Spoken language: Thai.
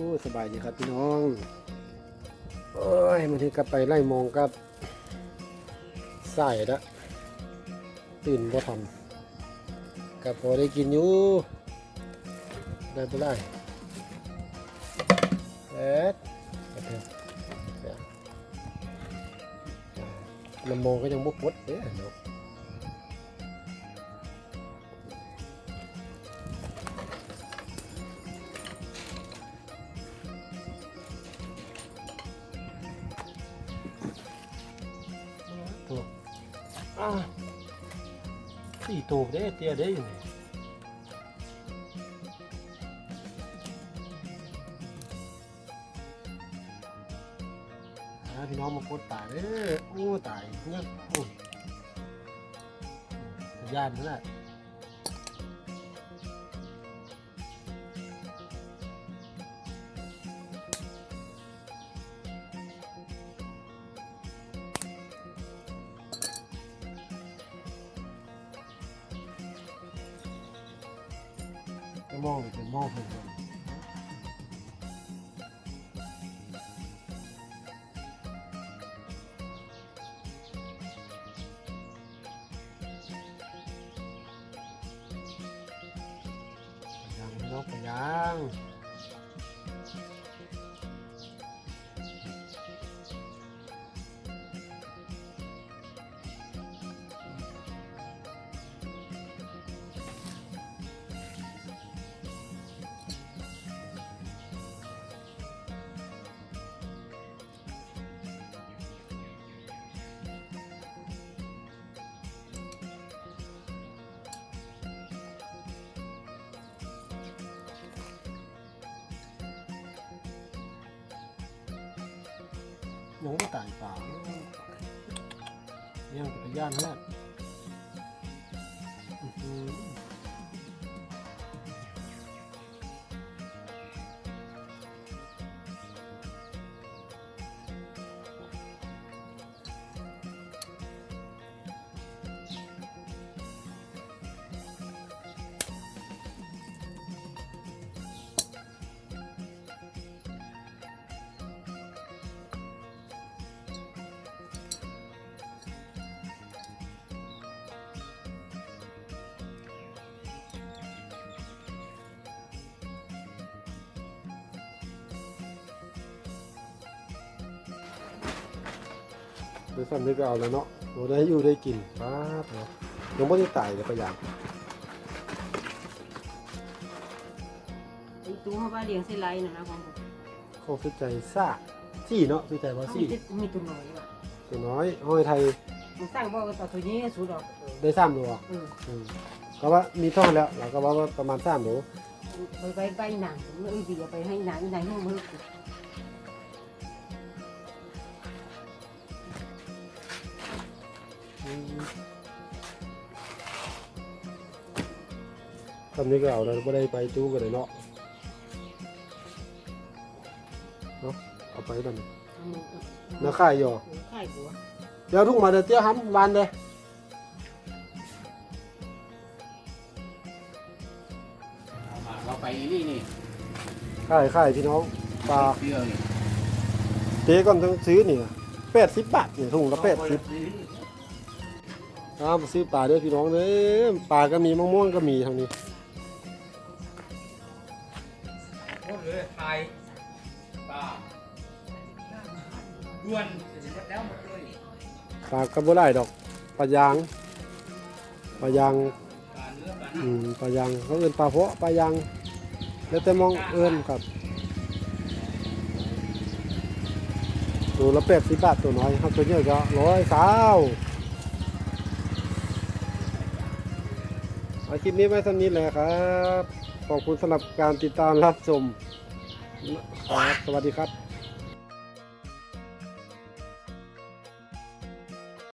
อ้สบายดีครับพี่น้อง โอ้ยมันถึงกลับไปไล่มองกับใส่ละตื่นบ่ทำกับพอได้กินอยู่ ได้บ่ได้เอ็ดกระมเนี่ยลำมองก็ยังบกวดเด้อเนาะ สี่ตัวเด้เตี้ยเด้อยู่นี่พี่น้องมากดตายเด้อโอ้ตายเนี่ยโอ้ย่านนั่นแหละ จะมองหรือจะมองเพิ่นยังนกยัง ยังไม่ตายเปล่ายังไปย่านแล้ว เดี๋ยวซ้ำนี้ก็เอาแล้วเนาะโอ้ได้อยู่ได้กินป้าบเนาะยังไม่ได้ตายเลยพยายามไอ้ตัวเขาว่าเลี้ยงไส้ไล่นะนะของผมเขาสุดใจซ่าซี่เนาะสุดใจว่าเขาซี่มีมีตัวน้อยว่ะตัวน้อยห้อยไทยมันสร้างบ่ก็ต่อตัวนี้สุดดอกได้สามตัวเอออืมก็ว่ามีท่อนแล้วเราก็ว่าว่าประมาณสามตัวไปไปไปหนังผมเอ้ยพี่ไปให้หนังหนังให้มือ อืมคำนี้ก็เอาแล้วไม่ได้ไปจู้กันเลยเนาะเนาะเอาไปดันนาข่ายอยู่ข่ายบัวเดี๋ยวทุกมาเดี๋ยวเตี้ยหันวานเลยเอามาเราไปนี่นี่ข่ายข่ายพี่น้องปลาเปรี้ยวนี่เจ๊ก่อนต้องซื้อนี่แปดสิบบาทนี่ถุงละแปดสิบ ครับซื้อปลาด้อพี่น้องเด้อปลาก็มีมะม่วงก็มีทางนี้หมดเลยไทยปลาด้วนเสร็จหมดแล้วหมดเลยปลาก็บ่ได้ดอกปลายางปลายางปลาเนื้อปลาหอืนังมปลายางเขาเอิ้นปลาเพาะปลายาง แล้วแต่มองเอิ้นครับตัวละแปดสิบบาทตัวน้อยครับตัวเนี้ก็ร้อยสาว เอาคลิปนี้ไว้เท่านี้แหละครับ ขอบคุณสำหรับการติดตามรับชมครับสวัสดีครับ